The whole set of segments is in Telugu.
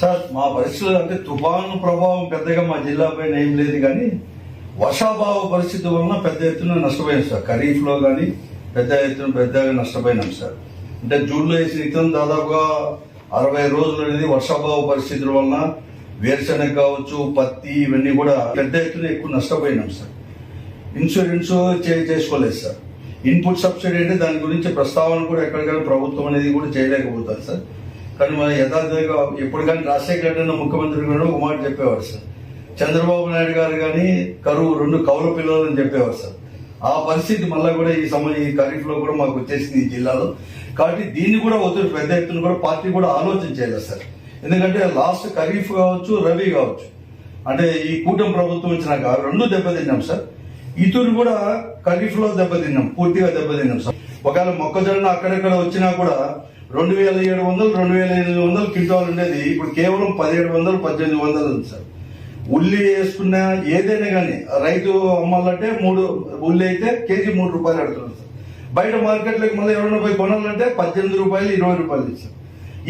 సార్ మా పరిస్థితులు అంటే తుఫాను ప్రభావం పెద్దగా మా జిల్లా పైన ఏం లేదు కానీ వర్షాభావ పరిస్థితి వలన పెద్ద ఎత్తున నష్టపోయాం సార్. ఖరీఫ్లో కానీ పెద్ద ఎత్తున పెద్దగా నష్టపోయినాం సార్. అంటే జూన్లో వేసిన ఇతరం దాదాపుగా అరవై రోజులు అనేది వర్షాభావ పరిస్థితుల వలన వేరుశనగ కావచ్చు పత్తి ఇవన్నీ కూడా పెద్ద ఎత్తున ఎక్కువ నష్టపోయినాం సార్. ఇన్సూరెన్స్ చేసుకోలేదు సార్. ఇన్పుట్ సబ్సిడీ అంటే దాని గురించి ప్రస్తావన కూడా ఎక్కడికైనా ప్రభుత్వం అనేది కూడా చేయలేకపోతుంది సార్. కానీ మన యథార్థంగా ఎప్పుడు కానీ రాజశేఖర రెడ్డి ముఖ్యమంత్రి కూడా ఒక మాట చెప్పేవారు సార్. చంద్రబాబు నాయుడు గారు కానీ కరువు రెండు కౌల పిల్లలు అని చెప్పేవారు సార్. ఆ పరిస్థితి మళ్ళీ కూడా ఈ సమయం ఈ ఖరీఫ్లో కూడా మాకు వచ్చేసింది ఈ జిల్లాలో. కాబట్టి దీన్ని కూడా ఒత్తిడి పెద్ద ఎత్తున కూడా పార్టీ కూడా ఆలోచన చేయాలి సార్. ఎందుకంటే లాస్ట్ ఖరీఫ్ కావచ్చు రబీ కావచ్చు. అంటే ఈ కూటమి ప్రభుత్వం వచ్చినాక రెండు దెబ్బతిన్నాం సార్. ఇతరులు కూడా ఖరీఫ్లో దెబ్బతిన్నాం పూర్తిగా దెబ్బతిన్నాం సార్. ఒకవేళ మొక్కజొన్న అక్కడక్కడ వచ్చినా కూడా రెండు వేల ఏడు వందలు రెండు వేల ఎనిమిది వందలు క్వింటాల్ ఉండేది. ఇప్పుడు కేవలం పదిహేడు వందలు పద్దెనిమిది వందలు ఉంది సార్. ఉల్లి వేసుకున్న ఏదైనా కానీ రైతు అమ్మాలంటే మూడు ఉల్లి అయితే కేజీ మూడు రూపాయలు అడుగుతున్నారు సార్. బయట మార్కెట్లోకి మళ్ళీ ఎవరైనా పోయి కొనాలంటే పద్దెనిమిది రూపాయలు ఇరవై రూపాయలు ఇస్తారు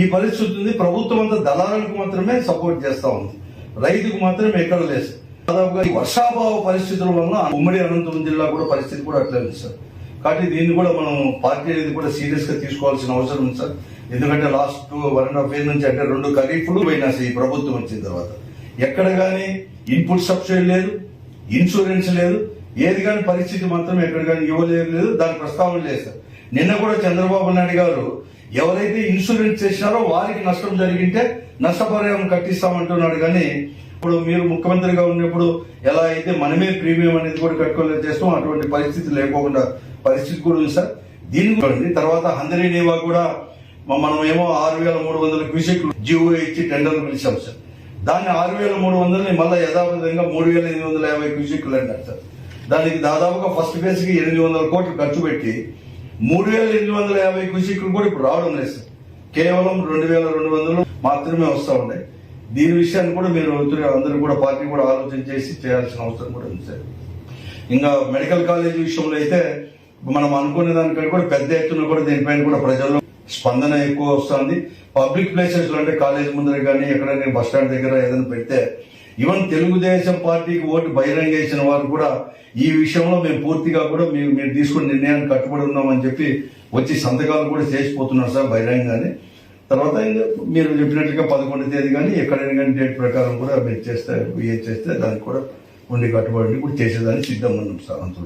ఈ పరిస్థితి ఉంది. ప్రభుత్వం అంతా దళారులకు మాత్రమే సపోర్ట్ చేస్తూ ఉంది. రైతుకు మాత్రం ఎక్కడ లేదు దాదాపుగా ఈ వర్షాభావ పరిస్థితుల వల్ల ఉమ్మడి అనంతపురం జిల్లా కూడా పరిస్థితి కూడా అట్లే ఉంది సార్. కాబట్టి దీన్ని కూడా మనం పార్టీ అనేది కూడా సీరియస్గా తీసుకోవాల్సిన అవసరం ఉంది సార్. ఎందుకంటే last one and half year నుంచి అంటే రెండు ఖరీఫ్లు పోయినా సార్ ఈ ప్రభుత్వం వచ్చిన తర్వాత. ఎక్కడ కానీ ఇన్పుట్ సబ్సిడీ లేదు ఇన్సూరెన్స్ లేదు ఏది కానీ పరిస్థితి మాత్రం ఎక్కడ కానీ ఇవ్వలేదు లేదు దాని ప్రస్తావన లేదు సార్. నిన్న కూడా చంద్రబాబు నాయుడు గారు ఎవరైతే ఇన్సూరెన్స్ చేసినారో వారికి నష్టం జరిగింటే నష్టపరిహారం కట్టిస్తామంటున్నాడు కానీ ఇప్పుడు మీరు ముఖ్యమంత్రిగా ఉన్నప్పుడు ఎలా అయితే మనమే ప్రీమియం అనేది కూడా కట్టుకోలేదు చేస్తాం అటువంటి పరిస్థితి లేకోకుండా పరిస్థితి కూడా ఉంది సార్. దీని గురించి తర్వాత హందరీ నేవా కూడా మనం ఏమో ఆరు వేల మూడు వందల క్యూసెక్లు జీవో ఇచ్చి టెండర్లు పిలిచాం సార్. దాన్ని ఆరు వేల మూడు వందలని మళ్ళీ యథావిధంగా మూడు వేల ఎనిమిది వందల యాభై క్యూసెక్లు అంటారు సార్. దానికి దాదాపుగా ఫస్ట్ ఫేజ్కి ఎనిమిది వందల కోట్లు ఖర్చు పెట్టి మూడు వేల ఎనిమిది వందల యాభై క్యూసెక్లు కూడా ఇప్పుడు రావడం లేదు సార్. కేవలం రెండు వేల రెండు వందలు మాత్రమే వస్తూ ఉన్నాయి. దీని విషయాన్ని కూడా మీరు అందరూ కూడా పార్టీ కూడా ఆలోచన చేసి చేయాల్సిన అవసరం కూడా ఉంది సార్. ఇంకా మెడికల్ కాలేజ్ విషయంలో అయితే మనం అనుకునే దానికంటే కూడా పెద్ద ఎత్తున కూడా దీనిపైన కూడా ప్రజల్లో స్పందన ఎక్కువ వస్తుంది. పబ్లిక్ ప్లేసెస్లో అంటే కాలేజ్ ముందర కానీ ఎక్కడైనా బస్ స్టాండ్ దగ్గర ఏదైనా పెడితే ఈవెన్ తెలుగుదేశం పార్టీకి ఓటు బహిరంగ వేసిన వారు కూడా ఈ విషయంలో మేము పూర్తిగా కూడా మీరు మీరు తీసుకున్న నిర్ణయాన్ని కట్టుబడి ఉన్నామని చెప్పి వచ్చి సంతకాలు కూడా చేసిపోతున్నారు సార్ బహిరంగానే. తర్వాత ఇంకా మీరు చెప్పినట్టుగా పదకొండు తేదీ కానీ ఎక్కడైనా కానీ డేట్ ప్రకారం కూడా మీరు చేస్తే ఏ చేస్తే దానికి కూడా ఉండి కట్టుబడి కూడా చేసేదానికి సిద్ధం ఉన్నాం సార్ అంతా